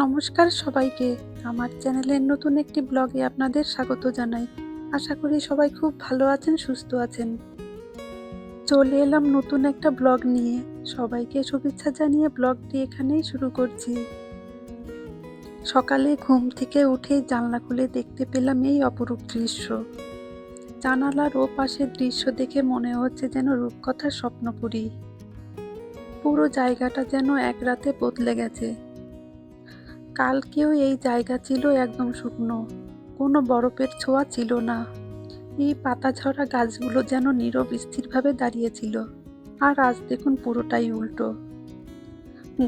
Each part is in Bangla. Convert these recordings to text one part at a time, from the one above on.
নমস্কার সবাইকে। আমার চ্যানেলের নতুন একটি ব্লগে আপনাদের স্বাগত জানাই। আশা করি সবাই খুব ভালো আছেন, সুস্থ আছেন। চলে এলাম নতুন একটা ব্লগ নিয়ে। সবাইকে শুভেচ্ছা জানিয়ে ব্লগটি এখানেই শুরু করছি। সকালে ঘুম থেকে উঠে জানলা খুলে দেখতে পেলাম এই অপরূপ দৃশ্য। জানালার ও পাশের দৃশ্য দেখে মনে হচ্ছে যেন রূপকথার স্বপ্নপুরী। পুরো জায়গাটা যেন এক রাতে বদলে গেছে। কালকেও এই জায়গা ছিল একদম শুকনো। কোনো বরফের ছোঁয়া ছিল না। এই পাতাঝরা গাছগুলো যেন নীরব স্থিরভাবে দাঁড়িয়েছিল। আর আজ দেখুন পুরোটাই উল্টো।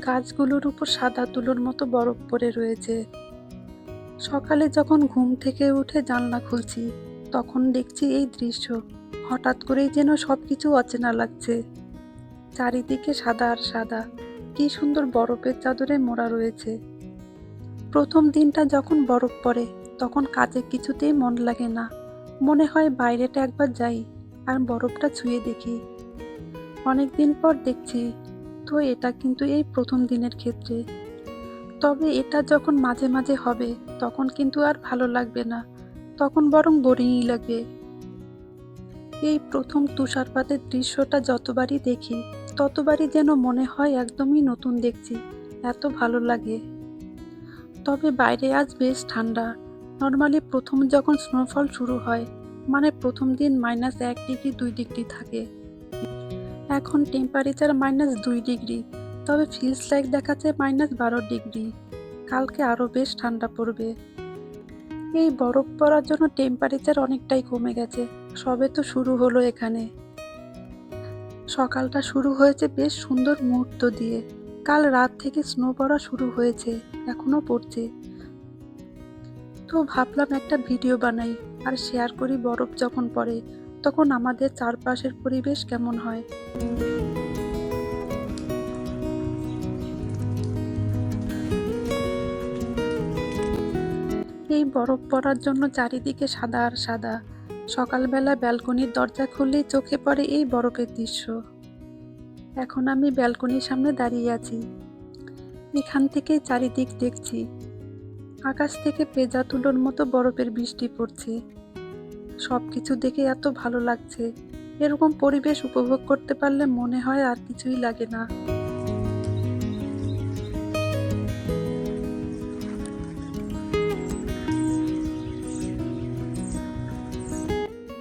গাছগুলোর উপর সাদা তুলোর মতো বরফ পড়ে রয়েছে। সকালে যখন ঘুম থেকে উঠে জানলা খুলছি, তখন দেখছি এই দৃশ্য। হঠাৎ করেই যেন সব কিছু অচেনা লাগছে। চারিদিকে সাদা আর সাদা। কি সুন্দর বরফের চাদরে মোড়া রয়েছে। প্রথম দিনটা যখন বরফ পড়ে, তখন কাজে কিছুতেই মন লাগে না। মনে হয় বাইরেটা একবার যাই আর বরফটা ছুঁয়ে দেখি। অনেক দিন পর দেখছি, তো এটা কিন্তু এই প্রথম দিনের ক্ষেত্রে। তবে এটা যখন মাঝে মাঝে হবে, তখন কিন্তু আর ভালো লাগবে না। তখন বরং বোরিংই লাগবে। এই প্রথম তুষারপাতের দৃশ্যটা যতবারই দেখি, ততবারই যেন মনে হয় একদমই নতুন দেখছি। এত ভালো লাগে। তবে বাইরে আজ বেশ ঠান্ডা। নর্মালি প্রথম যখন স্নোফল শুরু হয় মানে প্রথম দিন মাইনাস এক ডিগ্রি দুই ডিগ্রি থাকে। এখন টেম্পারেচার মাইনাস দুই ডিগ্রি তবে ফিলস লাইক দেখাচ্ছে মাইনাস বারো ডিগ্রি কালকে আরও বেশ ঠান্ডা পড়বে। এই বরফ পড়ার জন্য টেম্পারেচার অনেকটাই কমে গেছে, সবে তো শুরু হলো এখানে। সকালটা শুরু হয়েছে বেশ সুন্দর মুহূর্ত দিয়ে। কাল রাত থেকে স্নো পড়া শুরু হয়েছে, এখনও পড়ছে। তো ভাবলাম একটা ভিডিও বানাই আর শেয়ার করি বরফ যখন পড়ে, তখন আমাদের চারপাশের পরিবেশ কেমন হয়। এই বরফ পড়ার জন্য চারিদিকে সাদা আর সাদা। সকালবেলা ব্যালকনির দরজা খুললেই চোখে পড়ে এই বরফের দৃশ্য। এখন আমি ব্যালকনির সামনে দাঁড়িয়ে আছি। এখান থেকে চারিদিক দেখছি। আকাশ থেকে পেজা তুলোর মতো বরফের বৃষ্টি পড়ছে। সব কিছু দেখে এত ভালো লাগছে। এরকম পরিবেশ উপভোগ করতে পারলে মনে হয় আর কিছুই লাগে না।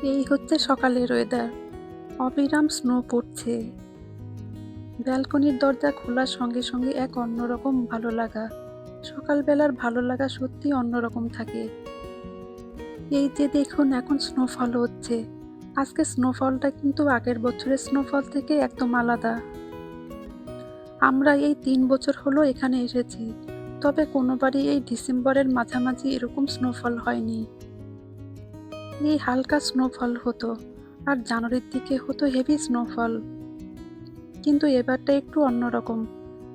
এই হচ্ছে সকালের ওয়েদার অবিরাম স্নো পড়ছে। ব্যালকনির দরজা খোলার সঙ্গে সঙ্গে এক অন্যরকম ভালো লাগা। সকালবেলার ভালো লাগা সত্যি অন্যরকম থাকে। এই যে দেখুন, এখন স্নোফল হচ্ছে। আজকে স্নোফলটা কিন্তু আগের বছরের স্নোফল থেকে একদম আলাদা। আমরা এই তিন বছর হলো এখানে এসেছি। তবে কোনোবারই এই ডিসেম্বরের মাঝামাঝি এরকম স্নোফল হয়নি। এই হালকা স্নোফল হতো। আর জানুয়ারির দিকে হতো হেভি স্নোফল কিন্তু এবারটা একটু অন্যরকম।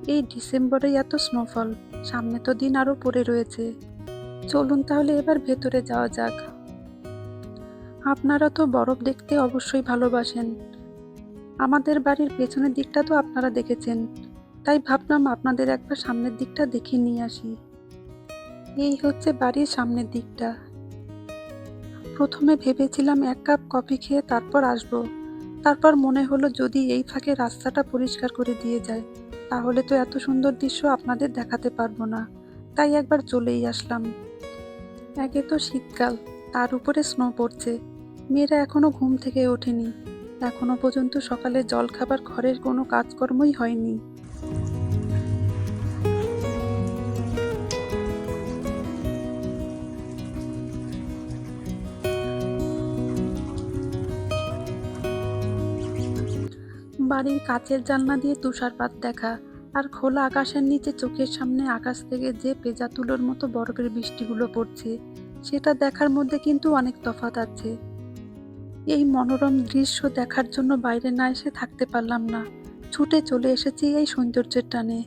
এই ডিসেম্বরে এত স্নোফল সামনে তো দিন আরও পড়ে রয়েছে। চলুন তাহলে এবার ভেতরে যাওয়া যাক। আপনারা তো বরফ দেখতে অবশ্যই ভালোবাসেন। আমাদের বাড়ির পেছনের দিকটা তো আপনারা দেখেছেন। তাই ভাবলাম আপনাদের একবার সামনের দিকটা দেখে নিয়ে আসি। এই হচ্ছে বাড়ির সামনের দিকটা। প্রথমে ভেবেছিলাম এক কাপ কফি খেয়ে তারপর আসব। তারপর মনে হলো যদি এই ফাঁকে রাস্তাটা পরিষ্কার করে দিয়ে যায়, তাহলে তো এত সুন্দর দৃশ্য আপনাদের দেখাতে পারব না। তাই একবার চলেই আসলাম। একে তো শীতকাল, তার উপরে স্নো পড়ছে। মেয়েরা এখনও ঘুম থেকে ওঠেনি। এখনও পর্যন্ত সকালে জল খাবার ঘরের কোনো কাজকর্মই হয়নি। বাড়ির কাচের জানলা দিয়ে তুষারপাত দেখা আর খোলা আকাশের নিচে চোখের সামনে আকাশ থেকে যে পেজা তুলোর মতো বরফের বৃষ্টিগুলো পড়ছে, সেটা দেখার মধ্যে কিন্তু অনেক তফাৎ আছে। এই মনোরম দৃশ্য দেখার জন্য বাইরে না এসে থাকতে পারলাম না। ছুটে চলে এসেছি এই সৌন্দর্যের টানে।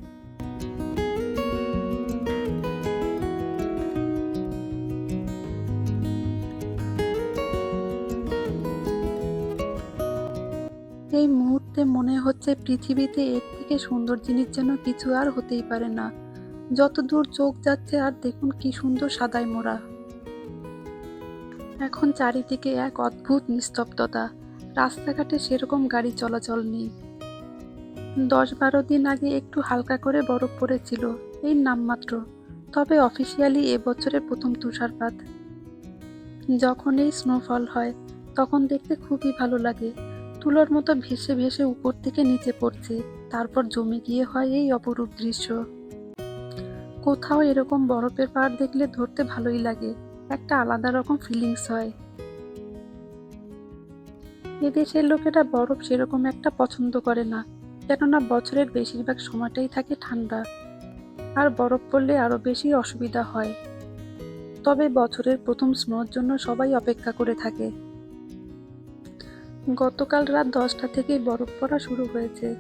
এই মুহূর্তে মনে হচ্ছে পৃথিবীতে এর থেকে সুন্দর জিনিস যেন কিছু আর হতেই পারে না। যত দূর চোখ যাচ্ছে, আর দেখুন কি সুন্দর সাদায় মোড়া। এখন চারিদিকে এক অদ্ভুত নিস্তব্ধতা। রাস্তাঘাটে সেরকম গাড়ি চলাচল নেই। দশ বারো দিন আগে একটু হালকা করে বরফ পড়েছিল, এই নামমাত্র। তবে অফিসিয়ালি এবছরের প্রথম তুষারপাত। যখন এই স্নোফল হয়, তখন দেখতে খুবই ভালো লাগে। তুলোর মতো ভেসে ভেসে উপর থেকে নিচে পড়ছে। তারপর জমে গিয়ে হয় এই অপরূপ দৃশ্য। কোথাও এরকম বরফের পাহাড় দেখলে ধরতে ভালোই লাগে। একটা আলাদা রকম ফিলিংস হয়। এদেশের লোকেরা বরফ সেরকম একটা পছন্দ করে না, কেননা বছরের বেশিরভাগ সময়টাই থাকে ঠান্ডা। আর বরফ পড়লে আরও বেশি অসুবিধা হয়। তবে বছরের প্রথম স্নোর জন্য সবাই অপেক্ষা করে থাকে। গতকাল রাত দশটা থেকেই বরফ পড়া শুরু হয়েছে।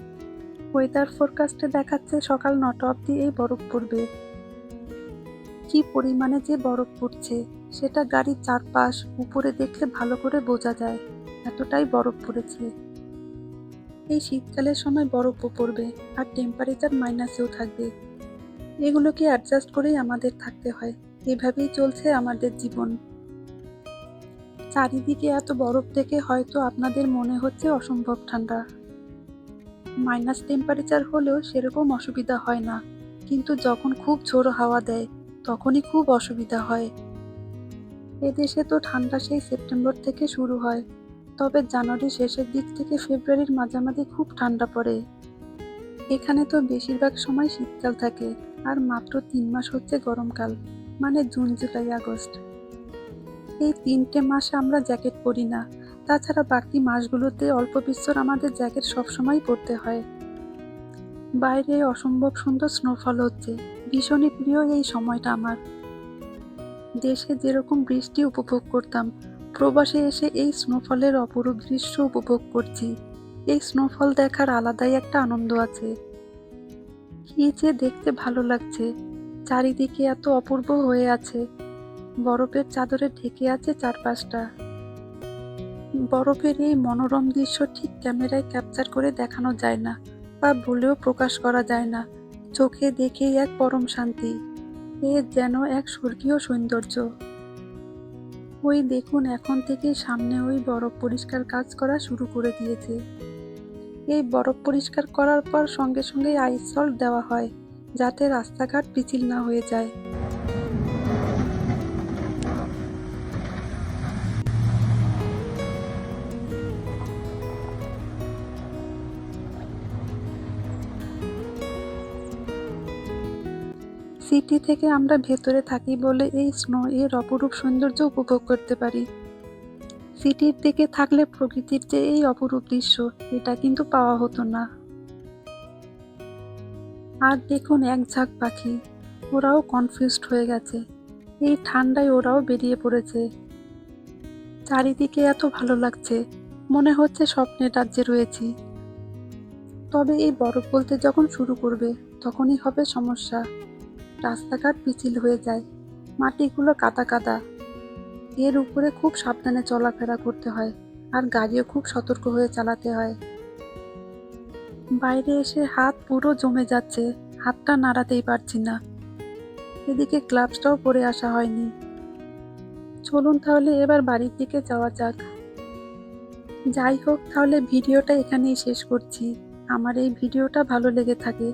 ওয়েদার ফোরকাস্টে দেখাচ্ছে সকাল নটা অবধি এই বরফ পড়বে। কি পরিমাণে যে বরফ পড়ছে, সেটা গাড়ির চারপাশ উপরে দেখলে ভালো করে বোঝা যায় এতটাই বরফ পড়েছে। এই শীতকালের সময় বরফও পড়বে আর টেম্পারেচার মাইনাসেও থাকবে। এগুলোকে অ্যাডজাস্ট করেই আমাদের থাকতে হয়। এভাবেই চলছে আমাদের জীবন। চারিদিকে এত বরফ থেকে হয়তো আপনাদের মনে হচ্ছে অসম্ভব ঠান্ডা। মাইনাস টেম্পারেচার হলেও সেরকম অসুবিধা হয় না। কিন্তু যখন খুব ঝোড়ো হাওয়া দেয়, তখনই খুব অসুবিধা হয়। এদেশে তো ঠান্ডা সেই সেপ্টেম্বর থেকে শুরু হয়। তবে জানুয়ারি শেষের দিক থেকে ফেব্রুয়ারির মাঝামাঝি খুব ঠান্ডা পড়ে। এখানে তো বেশিরভাগ সময় শীতকাল থাকে, আর মাত্র তিন মাস হচ্ছে গরমকাল মানে জুন, জুলাই, আগস্ট। এই তিনটে মাসে আমরা জ্যাকেট পরি না। তাছাড়া বাকি মাসগুলোতে অল্প বিস্তর আমাদের জ্যাকেট সবসময় পরতে হয়। বাইরে অসম্ভব সুন্দর স্নোফল হচ্ছে। ভীষণই প্রিয় এই সময়টা আমার। দেশে যেরকম বৃষ্টি উপভোগ করতাম, প্রবাসে এসে এই স্নোফলের অপরূপ দৃশ্য উপভোগ করছি। এই স্নোফল দেখার আলাদাই একটা আনন্দ আছে। কি যে দেখতে ভালো লাগছে। চারিদিকে এত অপূর্ব হয়ে আছে। বরফের চাদরে ঢেকে আছে চারপাশটা। বরফের এই মনোরম দৃশ্য ঠিক ক্যামেরায় ক্যাপচার করে দেখানো যায় না বা বলেও প্রকাশ করা যায় না। চোখে দেখেই এক পরম শান্তি। এ যেন এক স্বর্গীয় সৌন্দর্য। ওই দেখুন এখন থেকে সামনে ওই বরফ পরিষ্কার কাজ করা শুরু করে দিয়েছে। এই বরফ পরিষ্কার করার পর সঙ্গে সঙ্গে আইস সল্ট দেওয়া হয় যাতে রাস্তাঘাট পিছিল না হয়ে যায়। সিটি থেকে আমরা ভেতরে থাকি বলে এই স্নো এর অপরূপ সৌন্দর্য উপভোগ করতে পারি। সিটির দিকে থাকলে প্রকৃতির যে এই অপরূপ দৃশ্য, এটা কিন্তু পাওয়া হতো না। আর দেখুন এক ঝাঁক পাখি, ওরাও কনফিউজড হয়ে গেছে। এই ঠান্ডায় ওরাও বেরিয়ে পড়েছে। চারিদিকে এত ভালো লাগছে, মনে হচ্ছে স্বপ্নের রাজ্যে রয়েছি। তবে এই বরফ বলতে যখন শুরু করবে, তখনই হবে সমস্যা। রাস্তাঘাট পিছিল হয়ে যায়। মাটিগুলো কাদা কাদা। এর উপরে খুব সাবধানে চলাফেরা করতে হয় আর গাড়িও খুব সতর্ক হয়ে চালাতে হয়। বাইরে এসে হাত পুরো জমে যাচ্ছে, হাতটা নাড়াতেই পারছি না। এদিকে গ্লাভসটাও পরে আসা হয়নি। চলুন তাহলে এবার বাড়ির দিকে যাওয়া যাক। যাই হোক, তাহলে ভিডিওটা এখানেই শেষ করছি। আমার এই ভিডিওটা ভালো লেগে থাকে